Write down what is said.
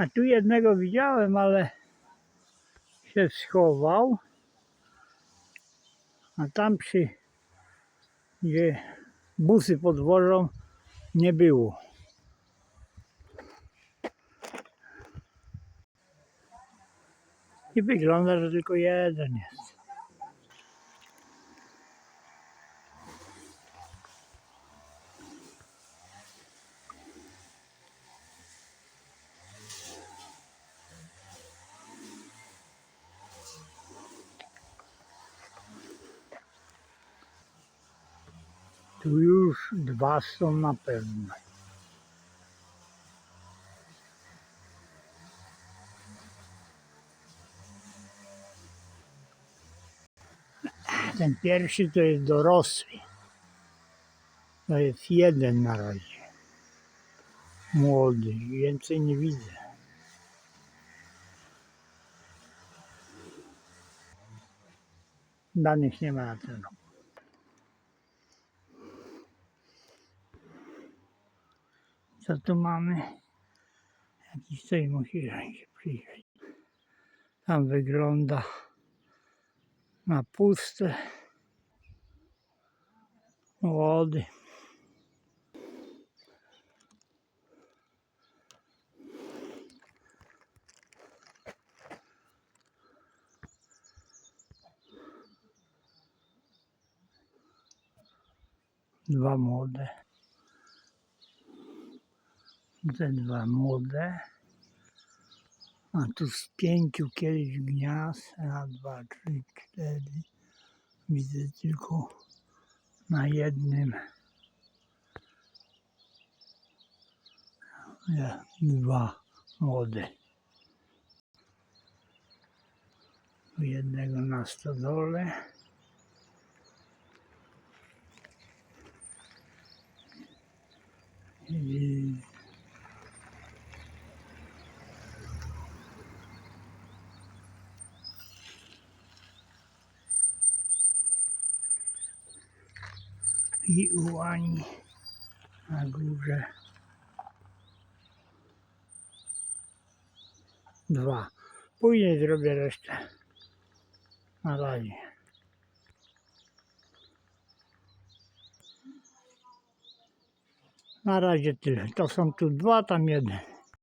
A tu jednego widziałem, ale się schował. A tam przy, gdzie busy podwożą, nie było. I wygląda, że tylko jeden jest. Tu już dwa są na pewno. Ten pierwszy to jest dorosły. To jest jeden na razie. Młody. Więcej nie widzę. Danych nie ma na ten rok. Co tu mamy? Jakiś coś musi przyjrzeć. Tam wygląda na puste. Młody. Dwa młode. Te dwa młode. A tu z pięciu kiedyś gniazd. Raz, dwa, trzy, cztery. Widzę tylko na jednym. Nie, dwa młode. Tu Jednego na stodole. I i ułani na górze. Dwa. Później zrobię resztę. Na razie. Na razie tyle. To są tu dwa, tam jeden.